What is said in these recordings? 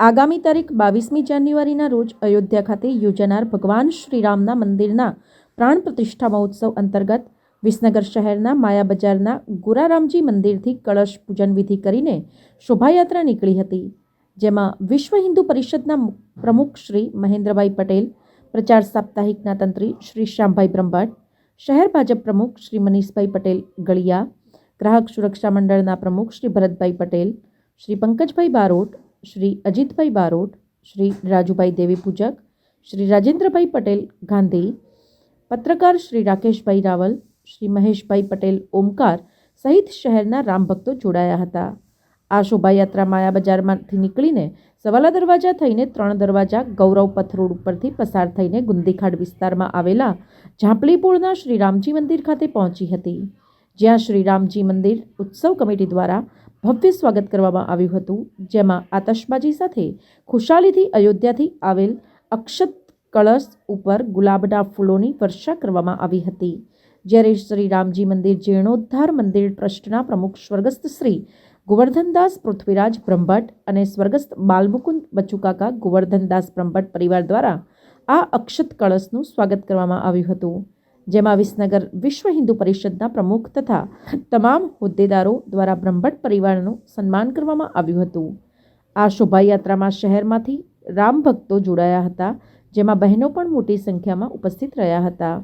આગામી તારીખ બાવીસમી જાન્યુઆરીના રોજ અયોધ્યા ખાતે યોજાનાર ભગવાન શ્રીરામના મંદિરના પ્રાણ પ્રતિષ્ઠા મહોત્સવ અંતર્ગત વિસનગર શહેરના માયા બજારના ગોરારામજી મંદિરથી કળશ પૂજન વિધિ કરીને શોભાયાત્રા નીકળી હતી, જેમાં વિશ્વ હિન્દુ પરિષદના પ્રમુખ શ્રી મહેન્દ્રભાઈ પટેલ, પ્રચાર સાપ્તાહિકના તંત્રી શ્રી શ્યામભાઈ બ્રહ્મભટ્ટ શહેર ભાજપ પ્રમુખ શ્રી મનીષભાઈ પટેલ ગળિયા, ગ્રાહક સુરક્ષા મંડળના પ્રમુખ શ્રી ભરતભાઈ પટેલ, શ્રી પંકજભાઈ બારોટ, શ્રી અજીતભાઈ બારોટ, શ્રી રાજુભાઈ દેવી પૂજક, શ્રી રાજેન્દ્રભાઈ પટેલ ગાંધી, પત્રકાર શ્રી રાકેશભાઈ રાવલ, શ્રી મહેશભાઈ પટેલ ઓમકાર સહિત શહેરના રામ ભક્તો જોડાયા હતા. આ શોભાયાત્રા માયા બજારમાંથી નીકળીને સવાલા દરવાજા થઈને ત્રણ દરવાજા ગૌરવ પથ રોડ ઉપરથી પસાર થઈને ગુંદીખાડ વિસ્તારમાં આવેલા ઝાંપલીપુળના શ્રી રામજી મંદિર ખાતે પહોંચી હતી, જ્યાં શ્રી રામજી મંદિર ઉત્સવ કમિટી દ્વારા ભવ્ય સ્વાગત કરવામાં આવ્યું હતું, જેમાં આતશબાજી સાથે ખુશાલીથી અયોધ્યાથી આવેલ અક્ષત કળશ ઉપર ગુલાબના ફૂલોની વર્ષા કરવામાં આવી હતી. જ્યારે શ્રી રામજી મંદિર જીર્ણોદ્ધાર મંદિર ટ્રસ્ટના પ્રમુખ સ્વર્ગસ્થ શ્રી ગોવર્ધનદાસ પૃથ્વીરાજ બ્રહ્મભટ્ટ અને સ્વર્ગસ્થ બાલમુકુંદ બચુકાકા ગોવર્ધનદાસ બ્રહ્મભટ્ટ પરિવાર દ્વારા આ અક્ષત કળશનું સ્વાગત કરવામાં આવ્યું હતું, જેમાં વિસનગર વિશ્વ હિન્દુ પરિષદના પ્રમુખ તથા તમામ હોદ્દેદારો દ્વારા બ્રહ્મભટ્ટ પરિવારનું સન્માન કરવામાં આવ્યું હતું. આ શોભાયાત્રામાં શહેરમાંથી રામ ભક્તો જોડાયા હતા, જેમાં બહેનો પણ મોટી સંખ્યામાં ઉપસ્થિત રહ્યા હતા.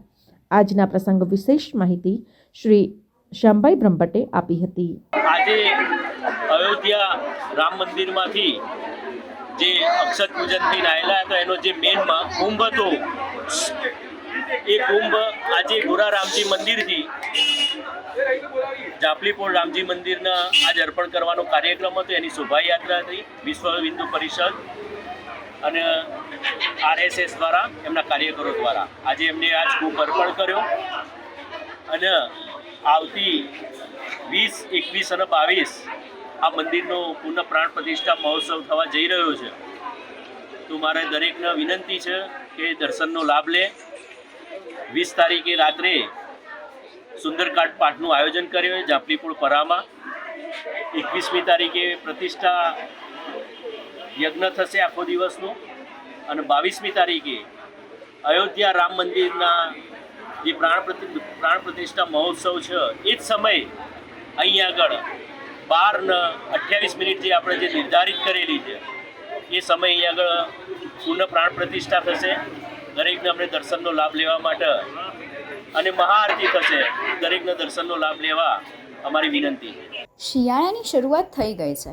આજના પ્રસંગ વિશેષ માહિતી શ્રી શ્યામભાઈ બ્રહ્મભટ્ટે આપી હતી. આજે અયોધ્યા રામ મંદિરમાંથી જે અક્ષત પૂજન થઈને આવેલા હતા, એનો જે મેન કુંભ હતો, એ કુંભ આજે ગોરા રામજી મંદિરથી જાપલીપોળ રામજી મંદિરના આજ અર્પણ કરવાનો કાર્યક્રમ હતો. એની શોભાયાત્રા હતી વિશ્વ હિન્દુ પરિષદ અને આરએસએસ દ્વારા એમના કાર્યકરો દ્વારા. આજે એમને આજ કુંભ અર્પણ કર્યો અને આવતી વીસ, એકવીસ અને બાવીસ આ મંદિરનો પુનઃ પ્રાણ પ્રતિષ્ઠા મહોત્સવ થવા જઈ રહ્યો છે. તો મારે દરેકને વિનંતી છે કે દર્શનનો લાભ લે. વીસ તારીખે રાત્રે સુંદરકાંડ પાઠનું આયોજન કર્યું છે જાપલીપુર પરામાં. એકવીસમી તારીખે પ્રતિષ્ઠા યજ્ઞ થશે આખો દિવસનું. અને બાવીસમી તારીખે અયોધ્યા રામ મંદિરના જે પ્રાણ પ્રતિ, પ્રાણ પ્રતિષ્ઠા મહોત્સવ છે, એ જ સમયે અહીં આગળ બાર ને અઠ્યાવીસ મિનિટ જે આપણે જે નિર્ધારિત કરેલી છે, એ સમય અહીં આગળ પૂર્ણ પ્રાણ પ્રતિષ્ઠા થશે. દરેકને આપણે દર્શનનો લાભ લેવા માટે અને મહાઆરતી થશે. દરેકને દર્શનનો લાભ લેવા અમારી વિનંતી છે. શિયાળાની શરૂઆત થઈ ગઈ છે.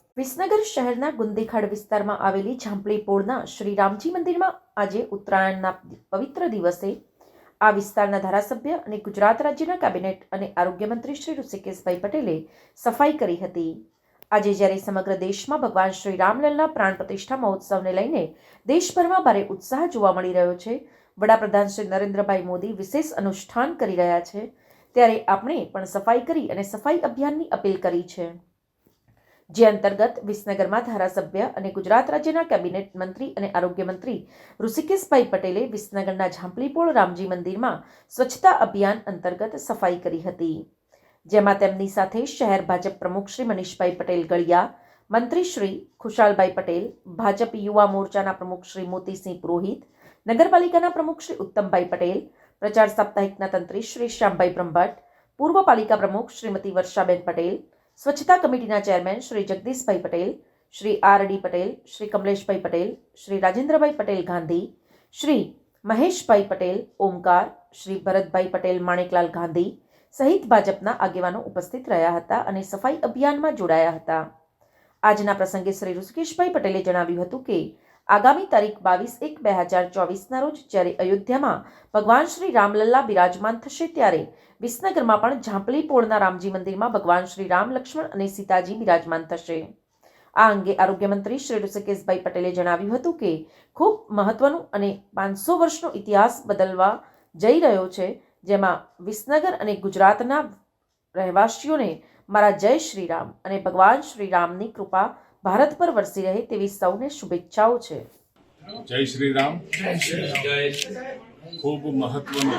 વિસનગર શહેરના ગુંદીખાડ વિસ્તારમાં આવેલી ઝાંપલી પોળના શ્રી રામજી મંદિરમાં આજે ઉત્તરાયણના પવિત્ર દિવસે આ વિસ્તારના ધારાસભ્ય અને ગુજરાત રાજ્યના કેબિનેટ અને આરોગ્ય મંત્રી શ્રી ઋષિકેશભાઈ પટેલે સફાઈ કરી હતી. આજે જ્યારે સમગ્ર દેશમાં ભગવાન શ્રી રામલલ્લા પ્રાણ પ્રતિષ્ઠા મહોત્સવને લઈને દેશભરમાં ભારે ઉત્સાહ જોવા મળી રહ્યો છે, વડાપ્રધાન શ્રી નરેન્દ્રભાઈ મોદી વિશેષ અનુષ્ઠાન કરી રહ્યા છે, ત્યારે આપણે પણ સફાઈ કરી અને સફાઈ અભિયાનની અપીલ કરી છે. જે અંતર્ગત વિસનગરમાં ધારાસભ્ય અને ગુજરાત રાજ્યના કેબિનેટ મંત્રી અને આરોગ્ય મંત્રી ઋષિકેશભાઈ પટેલે વિસનગરના ઝાંપલીપોળ રામજી મંદિરમાં સ્વચ્છતા અભિયાન અંતર્ગત સફાઈ કરી હતી. જેમાં તેમની સાથે શહેર ભાજપ પ્રમુખ શ્રી મનીષભાઈ પટેલ ગળિયા, મંત્રી શ્રી ખુશાલભાઈ પટેલ, ભાજપ યુવા મોરચાના પ્રમુખ શ્રી મોતીસિંહ પુરોહિત, નગરપાલિકાના પ્રમુખ શ્રી ઉત્તમભાઈ પટેલ, પ્રચાર સાપ્તાહિકના તંત્રી શ્રી શ્યામભાઈ બ્રહ્મભટ્ટ, પૂર્વ પાલિકા પ્રમુખ શ્રીમતી વર્ષાબેન પટેલ સ્વચ્છતા કમિટીના ચેરમેન શ્રી જગદીશભાઈ પટેલ, શ્રી આર ડી પટેલ, શ્રી કમલેશભાઈ પટેલ, શ્રી રાજેન્દ્રભાઈ પટેલ ગાંધી, શ્રી મહેશભાઈ પટેલ ઓમકાર, શ્રી ભરતભાઈ પટેલ માણેકલાલ ગાંધી સહિત ભાજપના આગેવાનો ઉપસ્થિત રહ્યા હતા અને સફાઈ અભિયાનમાં જોડાયા હતા. આજના પ્રસંગે શ્રી ઋષિકેશભાઈ પટેલે જણાવ્યું હતું કે આગામી તારીખ બાવીસ એક બે હજાર ચોવીસના રોજ જ્યારે અયોધ્યામાં ભગવાન શ્રી રામલલ્લા બિરાજમાન થશે ત્યારે વિસનગરમાં પણ ઝાંપલી પોળના રામજી મંદિરમાં ભગવાન શ્રી રામ, લક્ષ્મણ અને સીતાજી બિરાજમાન થશે. આ અંગે આરોગ્યમંત્રી શ્રી ઋષિકેશભાઈ પટેલે જણાવ્યું હતું કે ખૂબ મહત્વનું અને પાંચસો વર્ષનો ઇતિહાસ બદલવા જઈ રહ્યો છે, જેમાં વિસનગર અને ગુજરાતના રહેવાસીઓને મારા જય શ્રી રામ અને ભગવાન શ્રી રામની કૃપા ભારત પર વરસી રહે તેવી સૌને શુભેચ્છાઓ છે. જય શ્રી રામ ખૂબ મહત્વનો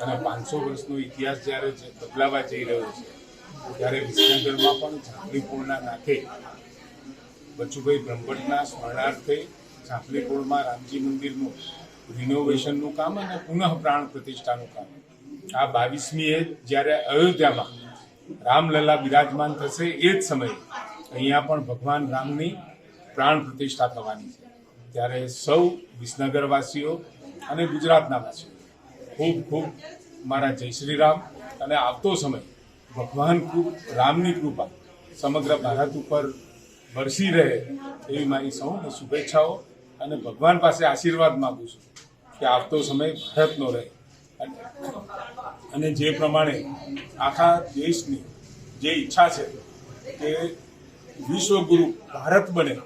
અને પાંચસો વર્ષનો ઇતિહાસ જ્યારે બદલાવા જઈ રહ્યો છે ત્યારે વિસનગરમાં પણ ઝાંપલીપુરના નાથે બચુભાઈ બ્રહ્મભટ્ટના સ્મરણાર્થે ઝાંપલીપુરમાં રામજી મંદિરનું રિનોવેશનનું કામ અને પુનઃ પ્રાણ પ્રતિષ્ઠાનું કામ. આ બાવીસમીએ જ્યારે અયોધ્યામાં રામલલા બિરાજમાન થશે એ જ સમયે અહીંયા પણ ભગવાન રામની પ્રાણ પ્રતિષ્ઠા થવાની છે. ત્યારે સૌ વિસનગરવાસીઓ અને ગુજરાતના વાસીઓ, ખૂબ ખૂબ મારા જય શ્રી રામ. અને આવતો સમય ભગવાન રામની કૃપા સમગ્ર ભારત ઉપર વરસી રહે એવી મારી સૌને શુભેચ્છાઓ અને ભગવાન પાસે આશીર્વાદ માગું છું કે આવતો સમય ભારતનો રહે. અને જે પ્રમાણે આખા દેશની જે ઈચ્છા છે કે વિશ્વગુરુ ભારત બને.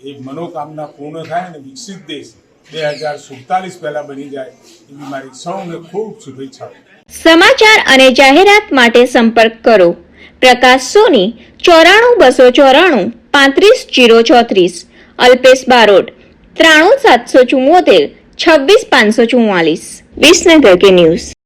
એ મનોકામના પૂર્ણ થાય અને વિકસિત દેશ બે હજાર સુડતાલીસ પહેલા બની જાય એવી મારી સૌને ખૂબ શુભેચ્છાઓ. સમાચાર અને જાહેરાત માટે સંપર્ક કરો. પ્રકાશ સોની, ચોરાણું બસો ચોરાણું, પાંત્રીસ જીરો ચોત્રીસ, અલ્પેશ બારોટ, ત્રાણું સાતસો ચુમ્મોતેર છવ્વીસ પાંચસો ચુમ્માલીસ વિસનગર કે ન્યૂઝ.